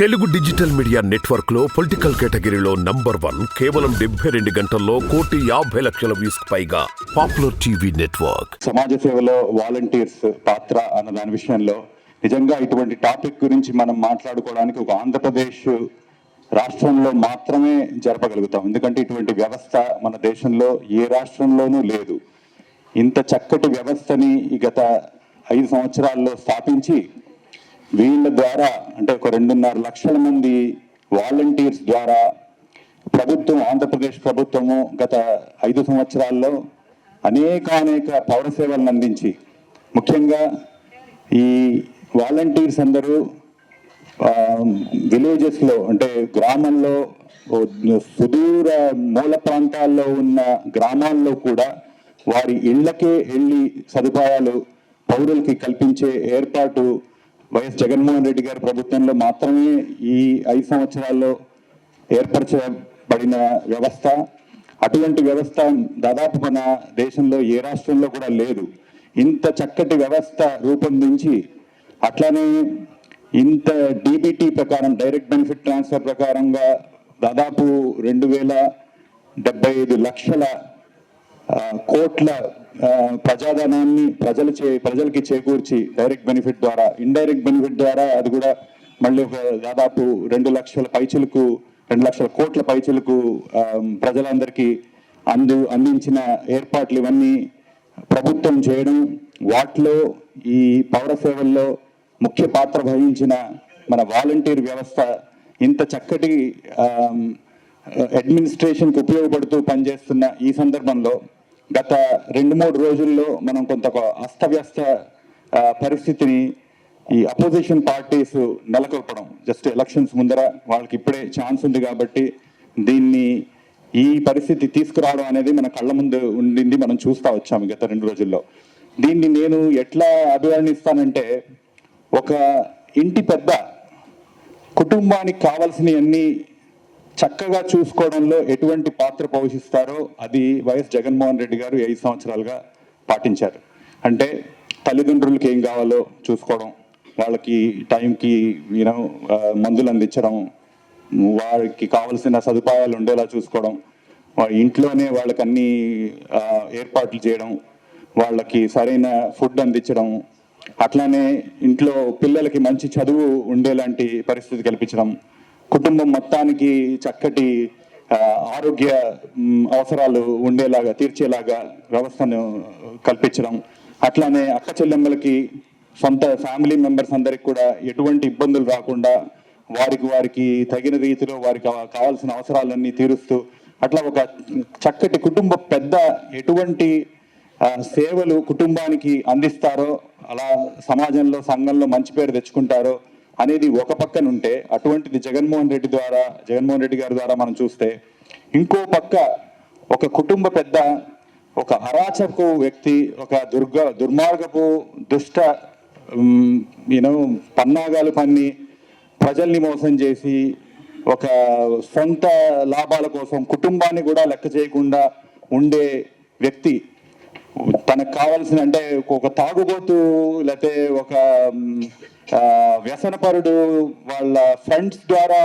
Telugu digital media నెట్వర్క్లో political కేటగిరీలో number one కేవలం డెబ్బై రెండు గంటల్లో కోటి యాభై లక్షల వ్యూస్ పైగా పాపులర్ టీవీ నెట్వర్క్. సమాజ సేవలో వాలంటీర్స్ పాత్ర అన్న దాని విషయంలో నిజంగా ఇటువంటి టాపిక్ గురించి మనం మాట్లాడుకోవడానికి ఒక ఆంధ్రప్రదేశ్ రాష్ట్రంలో మాత్రమే జరపగలుగుతాం. ఎందుకంటే ఇటువంటి వ్యవస్థ మన దేశంలో ఏ రాష్ట్రంలోనూ లేదు. ఇంత చక్కటి వ్యవస్థని గత ఐదు సంవత్సరాల్లో స్థాపించి వీళ్ళ ద్వారా అంటే ఒక రెండున్నర లక్షల మంది వాలంటీర్స్ ద్వారా ప్రభుత్వం ఆంధ్రప్రదేశ్ ప్రభుత్వము గత ఐదు సంవత్సరాల్లో అనేకానేక పౌర సేవలను అందించి ముఖ్యంగా ఈ వాలంటీర్స్ అందరూ విలేజెస్లో అంటే గ్రామంలో సుదూర మూల ప్రాంతాల్లో ఉన్న గ్రామాల్లో కూడా వారి ఇళ్ళకే వెళ్ళి సదుపాయాలు పౌరులకి కల్పించే ఏర్పాటు వైఎస్ జగన్మోహన్ రెడ్డి గారి ప్రభుత్వంలో మాత్రమే ఈ ఐదు సంవత్సరాల్లో ఏర్పరచబడిన వ్యవస్థ అటువంటి వ్యవస్థ దాదాపు మన దేశంలో ఏ రాష్ట్రంలో కూడా లేదు. ఇంత చక్కటి వ్యవస్థ రూపొందించి అట్లానే ఇంత డీబీటీ ప్రకారం డైరెక్ట్ బెనిఫిట్ ట్రాన్స్ఫర్ ప్రకారంగా దాదాపు రెండు వేల డెబ్బై ఐదు లక్షల కోట్ల ప్రజాధనాన్ని ప్రజలు చే ప్రజలకి చేకూర్చి డైరెక్ట్ బెనిఫిట్ ద్వారా ఇండైరెక్ట్ బెనిఫిట్ ద్వారా అది కూడా మళ్ళీ ఒక దాదాపు రెండు లక్షల పైచలకు రెండు లక్షల కోట్ల పైచలకు ప్రజలందరికీ అందు అందించిన ఏర్పాట్లు ఇవన్నీ ప్రభుత్వం చేయడం వాటిలో ఈ పౌర సేవల్లో ముఖ్య పాత్ర వహించిన మన వాలంటీర్ వ్యవస్థ ఇంత చక్కటి అడ్మినిస్ట్రేషన్కి ఉపయోగపడుతూ పనిచేస్తున్న ఈ సందర్భంలో గత రెండు మూడు రోజుల్లో మనం కొంత అస్తవ్యస్త పరిస్థితిని ఈ అపోజిషన్ పార్టీస్ నెలకొల్పడం జస్ట్ ఎలక్షన్స్ ముందర వాళ్ళకి ఇప్పుడే ఛాన్స్ ఉంది కాబట్టి దీన్ని ఈ పరిస్థితి తీసుకురావడం అనేది మన కళ్ళ ముందు ఉండింది మనం చూస్తా వచ్చాము గత రెండు రోజుల్లో. దీన్ని నేను ఎట్లా అభివర్ణిస్తానంటే ఒక ఇంటి పెద్ద కుటుంబానికి కావాల్సినవన్నీ చక్కగా చూసుకోవడంలో ఎటువంటి పాత్ర పోషిస్తారో అది వైఎస్ జగన్మోహన్ రెడ్డి గారు ఐదు సంవత్సరాలుగా పాటించారు. అంటే తల్లిదండ్రులకి ఏం కావాలో చూసుకోవడం వాళ్ళకి టైంకి యూనో మందులు అందించడం వారికి కావలసిన సదుపాయాలు ఉండేలా చూసుకోవడం ఇంట్లోనే వాళ్ళకి అన్ని ఏర్పాట్లు చేయడం వాళ్ళకి సరైన ఫుడ్ అందించడం అట్లానే ఇంట్లో పిల్లలకి మంచి చదువు ఉండేలాంటి పరిస్థితి కల్పించడం కుటుంబం మొత్తానికి చక్కటి ఆరోగ్య అవసరాలు ఉండేలాగా తీర్చేలాగా వ్యవస్థను కల్పించడం. అట్లానే అక్క చెల్లెమ్మలకి సొంత ఫ్యామిలీ మెంబర్స్ అందరికి కూడా ఎటువంటి ఇబ్బందులు రాకుండా వారికి వారికి తగిన రీతిలో వారికి కావాల్సిన అవసరాలన్నీ తీరుస్తూ అట్లా ఒక చక్కటి కుటుంబ పెద్ద ఎటువంటి సేవలు కుటుంబానికి అందిస్తారో అలా సమాజంలో సంఘంలో మంచి పేరు తెచ్చుకుంటారో అనేది ఒక పక్కన ఉంటే అటువంటిది జగన్మోహన్ రెడ్డి ద్వారా జగన్మోహన్ రెడ్డి గారి ద్వారా మనం చూస్తే ఇంకో పక్క ఒక కుటుంబ పెద్ద ఒక అరాచకు వ్యక్తి ఒక దుర్గ దుర్మార్గపు దుష్ట యూనో పన్నాగాలు పన్ని ప్రజల్ని మోసం చేసి ఒక సొంత లాభాల కోసం కుటుంబాన్ని కూడా లెక్క చేయకుండా ఉండే వ్యక్తి తనకు కావాల్సిన అంటే ఒక తాగుబోతు లేకపోతే ఒక వ్యసనపరుడు వాళ్ళ ఫ్రెండ్స్ ద్వారా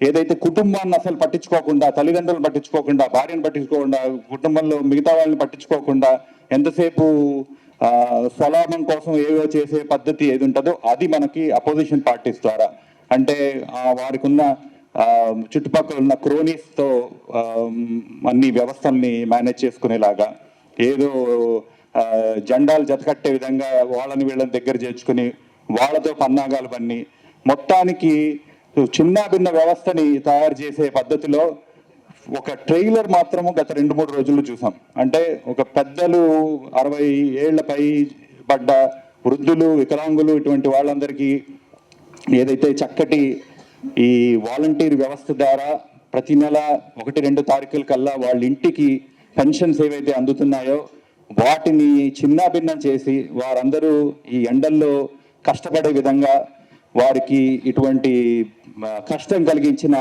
ఏదైతే కుటుంబాన్ని అసలు పట్టించుకోకుండా తల్లిదండ్రులను పట్టించుకోకుండా భార్యను పట్టించుకోకుండా కుటుంబంలో మిగతా వాళ్ళని పట్టించుకోకుండా ఎంతసేపు స్వలాభం కోసం ఏవో చేసే పద్ధతి ఏది ఉంటుందో అది మనకి అపోజిషన్ పార్టీస్ ద్వారా. అంటే వారికి ఉన్న చుట్టుపక్కల ఉన్న క్రోనీస్తో అన్ని వ్యవస్థల్ని మేనేజ్ చేసుకునేలాగా. ఏదో జెండాలు జతకట్టే విధంగా వాళ్ళని వీళ్ళని దగ్గర చేర్చుకుని వాళ్ళతో పన్నాగాలు పన్ని. మొత్తానికి చిన్న భిన్న వ్యవస్థని తయారు చేసే పద్ధతిలో ఒక ట్రైలర్ మాత్రము గత రెండు మూడు రోజుల్లో చూసాం. అంటే ఒక పెద్దలు అరవై ఏళ్ళపై పడ్డ వృద్ధులు వికలాంగులు ఇటువంటి వాళ్ళందరికీ ఏదైతే చక్కటి ఈ వాలంటీర్ వ్యవస్థ ద్వారా ప్రతి నెల ఒకటి రెండు తారీఖుల కల్లా వాళ్ళ ఇంటికి పెన్షన్స్ ఏవైతే అందుతున్నాయో వాటిని చిన్నాభిన్నం చేసి వారందరూ ఈ ఎండల్లో కష్టపడే విధంగా వారికి ఇటువంటి కష్టం కలిగించిన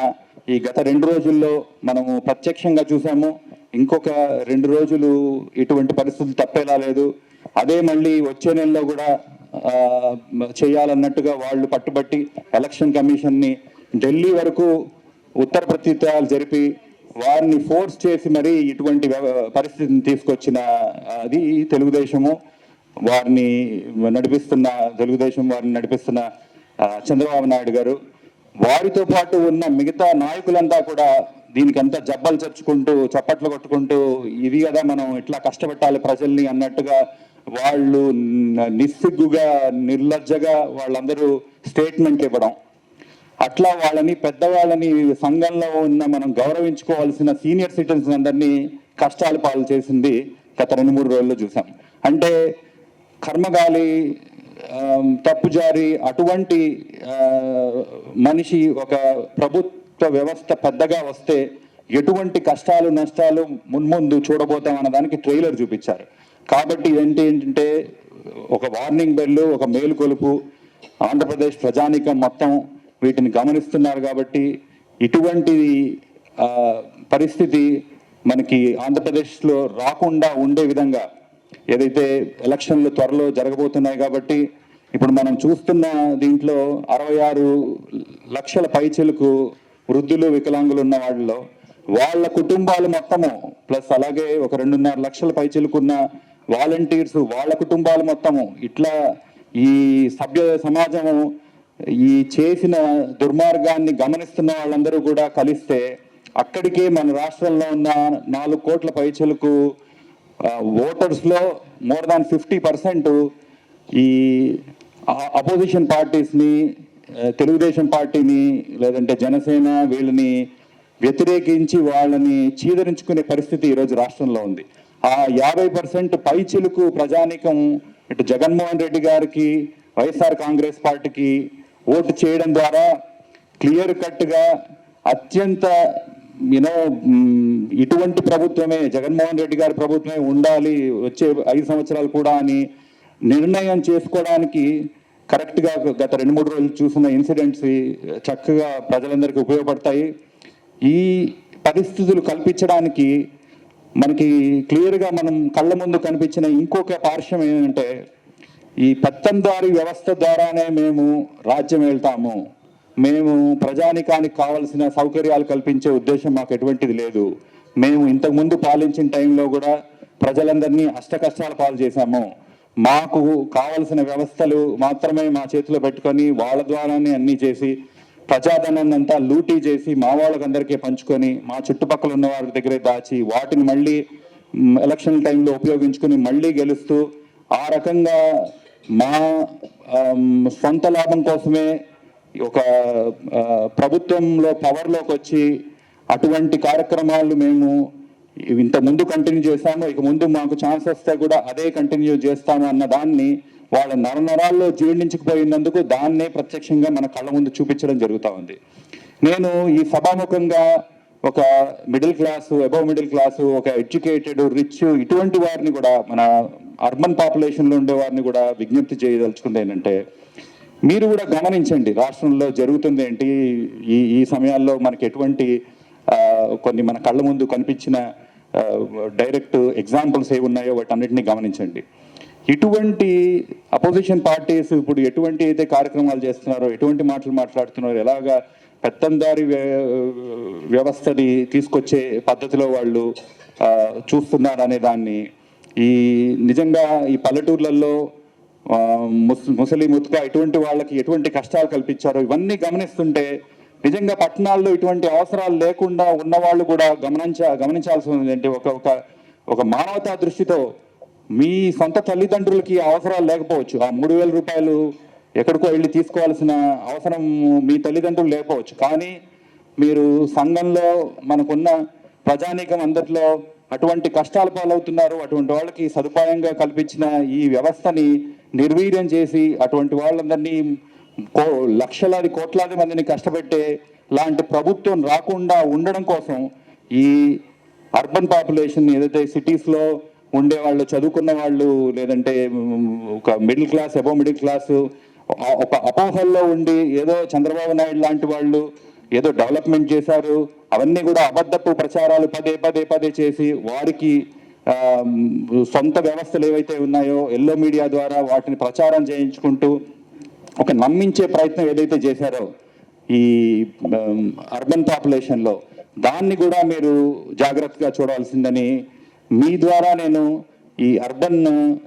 ఈ గత రెండు రోజుల్లో మనము ప్రత్యక్షంగా చూసాము. ఇంకొక రెండు రోజులు ఇటువంటి పరిస్థితులు తప్పేలా లేదు. అదే మళ్ళీ వచ్చే నెలలో కూడా చేయాలన్నట్టుగా వాళ్ళు పట్టుబట్టి ఎలక్షన్ కమిషన్ని ఢిల్లీ వరకు ఉత్తర ప్రత్యుత్తరాలు జరిపి వారిని ఫోర్స్ చేసి మరీ ఇటువంటి వ్యవ- పరిస్థితిని తీసుకొచ్చిన అది తెలుగుదేశము వారిని నడిపిస్తున్న తెలుగుదేశం వారిని నడిపిస్తున్న చంద్రబాబు నాయుడు గారు. వారితో పాటు ఉన్న మిగతా నాయకులంతా కూడా దీనికంతా జబ్బలు చర్చుకుంటూ చప్పట్లు కొట్టుకుంటూ ఇది కదా మనం ఇట్లా కష్టపెట్టాలి ప్రజల్ని అన్నట్టుగా వాళ్ళు నిస్సిగ్గుగా నిర్లజ్జగా వాళ్ళందరూ స్టేట్మెంట్ ఇవ్వడం. అట్లా వాళ్ళని పెద్దవాళ్ళని సంఘంలో ఉన్న మనం గౌరవించుకోవాల్సిన సీనియర్ సిటిజన్స్ అందరినీ కష్టాలు పాలు చేసింది గత రెండు మూడు రోజుల్లో చూసాం. అంటే కర్మగాలి తప్పు తప్పుజారి అటువంటి మనిషి ఒక ప్రభుత్వ వ్యవస్థ పెద్దగా వస్తే ఎటువంటి కష్టాలు నష్టాలు మున్ముందు చూడబోతాం అన్న దానికి ట్రైలర్ చూపించారు. కాబట్టి ఏంటి ఏంటంటే ఒక వార్నింగ్ బెల్లు ఒక మేలుకొలుపు ఆంధ్రప్రదేశ్ ప్రజానీకం మొత్తం వీటిని గమనిస్తున్నారు కాబట్టి ఇటువంటి పరిస్థితి మనకి ఆంధ్రప్రదేశ్లో రాకుండా ఉండే విధంగా ఏదైతే ఎలక్షన్లు త్వరలో జరగబోతున్నాయి కాబట్టి ఇప్పుడు మనం చూస్తున్న దీంట్లో అరవై ఆరు లక్షల పైచలకు వృద్ధులు వికలాంగులు ఉన్న వాళ్ళలో వాళ్ళ కుటుంబాలు మొత్తము ప్లస్ అలాగే ఒక రెండున్నర లక్షల పైచలుకున్న వాలంటీర్స్ వాళ్ళ కుటుంబాలు మొత్తము ఇట్లా ఈ సభ్య సమాజము ఈ చేసిన దుర్మార్గాన్ని గమనిస్తున్న వాళ్ళందరూ కూడా కలిస్తే అక్కడికే మన రాష్ట్రంలో ఉన్న నాలుగు కోట్ల పైచలకు ఓటర్స్లో మోర్ దాన్ ఫిఫ్టీ పర్సెంట్ ఈ అపోజిషన్ పార్టీస్ని తెలుగుదేశం పార్టీని లేదంటే జనసేన వీళ్ళని వ్యతిరేకించి వాళ్ళని చీదరించుకునే పరిస్థితి ఈరోజు రాష్ట్రంలో ఉంది. ఆ యాభై పర్సెంట్ పైచిలుకు ప్రజానీకం ఇటు జగన్మోహన్ రెడ్డి గారికి వైఎస్ఆర్ కాంగ్రెస్ పార్టీకి ఓటు చేయడం ద్వారా క్లియర్ కట్గా అత్యంత యూనో ఇటువంటి ప్రభుత్వమే జగన్మోహన్ రెడ్డి గారి ప్రభుత్వమే ఉండాలి వచ్చే ఐదు సంవత్సరాలు కూడా అని నిర్ణయం చేసుకోవడానికి కరెక్ట్గా గత రెండు మూడు రోజులు చూసిన ఇన్సిడెంట్స్ చక్కగా ప్రజలందరికీ ఉపయోగపడతాయి. ఈ పరిస్థితులు కల్పించడానికి మనకి క్లియర్గా మనం కళ్ళ ముందు కనిపించిన ఇంకొక పార్శ్వం ఏంటంటే ఈ పత్తందారి వ్యవస్థ ద్వారానే మేము రాజ్యం వెళ్తాము మేము ప్రజానికానికి కావలసిన సౌకర్యాలు కల్పించే ఉద్దేశం మాకు ఎటువంటిది లేదు. మేము ఇంతకుముందు పాలించిన టైంలో కూడా ప్రజలందరినీ అష్టకష్టాల పాలు చేశాము. మాకు కావలసిన వ్యవస్థలు మాత్రమే మా చేతిలో పెట్టుకొని వాళ్ళ ద్వారానే అన్నీ చేసి ప్రజాధనాన్ని అంతా లూటీ చేసి మా వాళ్ళకందరికీ పంచుకొని మా చుట్టుపక్కల ఉన్న వారి దగ్గరే దాచి వాటిని మళ్ళీ ఎలక్షన్ టైంలో ఉపయోగించుకుని మళ్ళీ గెలుస్తూ ఆ రకంగా మా సొంత లాభం కోసమే ఒక ప్రభుత్వంలో పవర్లోకి వచ్చి అటువంటి కార్యక్రమాలు మేము ఇంత ముందు కంటిన్యూ చేశాము. ఇక ముందు మాకు ఛాన్స్ వస్తే కూడా అదే కంటిన్యూ చేస్తాము అన్న దాన్ని వాళ్ళ నరనరాల్లో జీర్ణించకపోయినందుకు దాన్నే ప్రత్యక్షంగా మన కళ్ళ ముందు చూపించడం జరుగుతూ ఉంది. నేను ఈ సభాముఖంగా ఒక middle class above middle class ఒక ఎడ్యుకేటెడ్ రిచ్ ఇటువంటి వారిని కూడా మన అర్బన్ పాపులేషన్లో ఉండే వారిని కూడా విజ్ఞప్తి చేయదలుచుకుంది ఏంటంటే మీరు కూడా గమనించండి రాష్ట్రంలో జరుగుతుంది ఏంటి? ఈ ఈ సమయాల్లో మనకి ఎటువంటి కొన్ని మన కళ్ళ ముందు కనిపించిన డైరెక్ట్ ఎగ్జాంపుల్స్ ఏవి ఉన్నాయో వాటన్నిటిని గమనించండి. ఇటువంటి అపోజిషన్ పార్టీస్ ఇప్పుడు ఎటువంటి అయితే కార్యక్రమాలు చేస్తున్నారో ఎటువంటి మాటలు మాట్లాడుతున్నారో ఎలాగా పెత్తందారి వ్య- వ్యవస్థని తీసుకొచ్చే పద్ధతిలో వాళ్ళు చూస్తున్నారు అనే దాన్ని ఈ నిజంగా ఈ పల్లెటూర్లలో ముస్- ముసలి ముతుక ఇటువంటి వాళ్ళకి ఎటువంటి కష్టాలు కల్పించారో ఇవన్నీ గమనిస్తుంటే నిజంగా పట్టణాల్లో ఇటువంటి అవసరాలు లేకుండా ఉన్న వాళ్ళు కూడా గమనించ గమనించాల్సి ఉందంటే ఒక ఒక ఒక మానవతా దృష్టితో మీ సొంత తల్లిదండ్రులకి అవసరాలు లేకపోవచ్చు. ఆ మూడు వేల రూపాయలు ఎక్కడికో వెళ్ళి తీసుకోవాల్సిన అవసరం మీ తల్లిదండ్రులు లేకపోవచ్చు. కానీ మీరు సంఘంలో మనకున్న ప్రజానీకం అందరిలో అటువంటి కష్టాల పాలవుతున్నారు. అటువంటి వాళ్ళకి సదుపాయంగా కల్పించిన ఈ వ్యవస్థని నిర్వీర్యం చేసి అటువంటి వాళ్ళందరినీ కో లక్షలాది కోట్లాది మందిని కష్టపెట్టే లాంటి ప్రభుత్వం రాకుండా ఉండడం కోసం ఈ అర్బన్ పాపులేషన్ ఏదైతే సిటీస్లో ఉండే వాళ్ళు చదువుకున్న వాళ్ళు లేదంటే ఒక middle class above middle class ఒక అపోహల్లో ఉండి ఏదో చంద్రబాబు నాయుడు లాంటి వాళ్ళు ఏదో డెవలప్మెంట్ చేశారు అవన్నీ కూడా అబద్ధపు ప్రచారాలు పదే పదే పదే చేసి వారికి సొంత వ్యవస్థలు ఏవైతే ఉన్నాయో ఎల్లో మీడియా ద్వారా వాటిని ప్రచారం చేయించుకుంటూ ఒక నమ్మించే ప్రయత్నం ఏదైతే చేశారో ఈ అర్బన్ పాపులేషన్లో దాన్ని కూడా మీరు జాగ్రత్తగా చూడాల్సిందని మీ ద్వారా నేను ఈ urban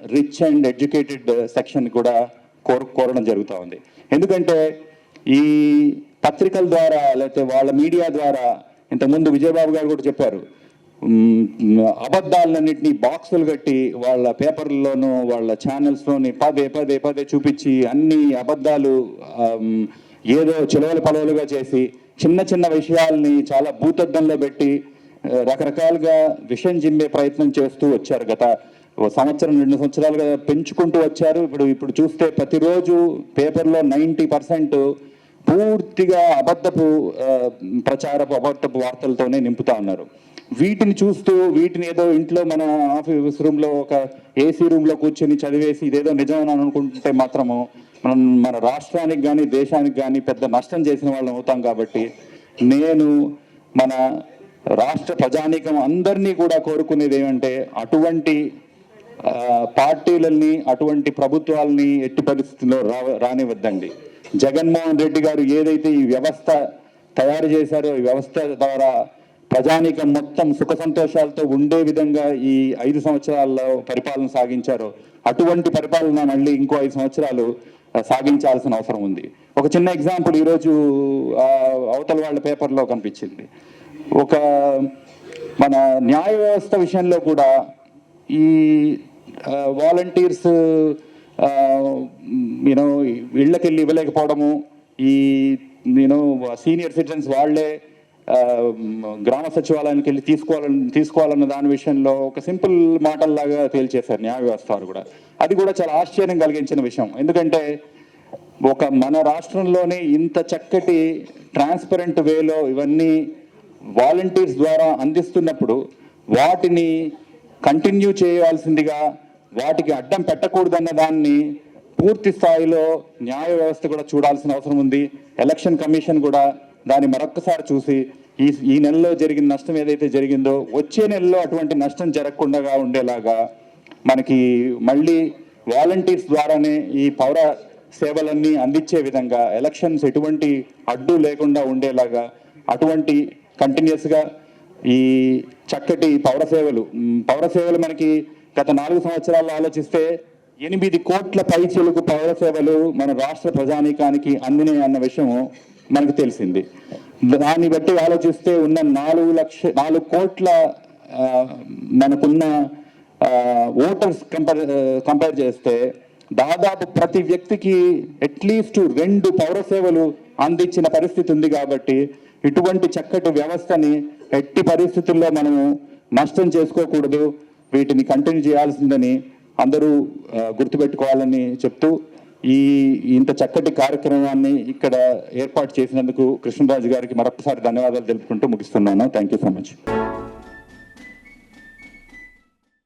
rich and educated section కూడా కోర కోరడం జరుగుతూ ఉంది. ఎందుకంటే ఈ పత్రికల ద్వారా లేకపోతే వాళ్ళ మీడియా ద్వారా ఇంతకుముందు విజయబాబు గారు కూడా చెప్పారు అబద్ధాలన్నింటినీ బాక్సులు కట్టి వాళ్ళ పేపర్లలోనూ వాళ్ళ ఛానల్స్లోని పదే పదే పదే చూపించి అన్ని అబద్ధాలు ఏదో చిలవలు పలవలుగా చేసి చిన్న చిన్న విషయాల్ని చాలా భూతద్దంలో పెట్టి రకరకాలుగా విషయం జిమ్మే ప్రయత్నం చేస్తూ వచ్చారు. గత సంవత్సరం రెండు సంవత్సరాలుగా పెంచుకుంటూ వచ్చారు. ఇప్పుడు ఇప్పుడు చూస్తే ప్రతిరోజు పేపర్లో నైంటీ పర్సెంట్ పూర్తిగా అబద్ధపు ప్రచారపు అబద్ధపు వార్తలతోనే నింపుతా ఉన్నారు. వీటిని చూస్తూ వీటిని ఏదో ఇంట్లో మన ఆఫీస్ రూమ్లో ఒక ఏసీ రూమ్లో కూర్చొని చదివేసి ఇదేదో నిజం అని అనుకుంటే మాత్రము మనం మన రాష్ట్రానికి కానీ దేశానికి కానీ పెద్ద నష్టం చేసిన వాళ్ళం అవుతాం కాబట్టి నేను మన రాష్ట్ర ప్రజానీకం అందరినీ కూడా కోరుకునేది ఏమంటే అటువంటి పార్టీలని అటువంటి ప్రభుత్వాలని ఎట్టి పరిస్థితుల్లో రా రానివద్దండి జగన్మోహన్ రెడ్డి గారు ఏదైతే ఈ వ్యవస్థ తయారు చేశారో ఈ వ్యవస్థ ద్వారా ప్రజానీకం మొత్తం సుఖ సంతోషాలతో ఉండే విధంగా ఈ ఐదు సంవత్సరాల్లో పరిపాలన సాగించారో అటువంటి పరిపాలన మళ్ళీ ఇంకో ఐదు సంవత్సరాలు సాగించాల్సిన అవసరం ఉంది. ఒక చిన్న ఎగ్జాంపుల్ ఈరోజు అవతల వాళ్ళ పేపర్లో కనిపించింది. ఒక మన న్యాయ వ్యవస్థ విషయంలో కూడా ఈ వాలంటీర్స్ యూనో ఇళ్ళకెళ్ళి ఇవ్వలేకపోవడము. ఈ నేను సీనియర్ సిటిజన్స్ వాళ్ళే గ్రామ సచివాలయానికి వెళ్ళి తీసుకోవాలని తీసుకోవాలన్న దాని విషయంలో ఒక సింపుల్ మాటల్లాగా తేల్చేశారు న్యాయ వ్యవస్థ వారు కూడా. అది కూడా చాలా ఆశ్చర్యం కలిగించిన విషయం. ఎందుకంటే ఒక మన రాష్ట్రంలోనే ఇంత చక్కటి ట్రాన్స్పరెంట్ వేలో ఇవన్నీ వాలంటీర్స్ ద్వారా అందిస్తున్నప్పుడు వాటిని కంటిన్యూ చేయాల్సిందిగా వాటికి అడ్డం పెట్టకూడదన్న దాన్ని పూర్తి స్థాయిలో న్యాయ వ్యవస్థ కూడా చూడాల్సిన అవసరం ఉంది. ఎలక్షన్ కమిషన్ కూడా దాన్ని మరొక్కసారి చూసి ఈ ఈ నెలలో జరిగిన నష్టం ఏదైతే జరిగిందో వచ్చే నెలలో అటువంటి నష్టం జరగకుండా ఉండేలాగా మనకి మళ్ళీ వాలంటీర్స్ ద్వారానే ఈ పౌర సేవలన్నీ అందించే విధంగా ఎలక్షన్స్ ఎటువంటి అడ్డు లేకుండా ఉండేలాగా అటువంటి కంటిన్యూస్గా ఈ చక్కటి పౌర సేవలు పౌర సేవలు మనకి గత నాలుగు సంవత్సరాల్లో ఆలోచిస్తే ఎనిమిది కోట్ల పైచీలకు పౌర సేవలు మన రాష్ట్ర ప్రజానీకానికి అందినాయి అన్న విషయం మనకు తెలిసింది. దాన్ని బట్టి ఆలోచిస్తే ఉన్న నాలుగు లక్ష నాలుగు కోట్ల మనకున్న ఓటర్స్ కంపేర్ కంపేర్ చేస్తే దాదాపు ప్రతి వ్యక్తికి అట్లీస్ట్ రెండు పౌర సేవలు అందించిన పరిస్థితి ఉంది కాబట్టి ఇటువంటి చక్కటి వ్యవస్థని ఎట్టి పరిస్థితుల్లో మనము నష్టం చేసుకోకూడదు. వీటిని కంటిన్యూ చేయాల్సిందని అందరూ గుర్తుపెట్టుకోవాలని చెప్తూ ఈ ఇంత చక్కటి కార్యక్రమాన్ని ఇక్కడ ఏర్పాటు చేసినందుకు కృష్ణరాజు గారికి మరొకసారి ధన్యవాదాలు తెలుపుకుంటూ ముగిస్తున్నాను. Thank you so much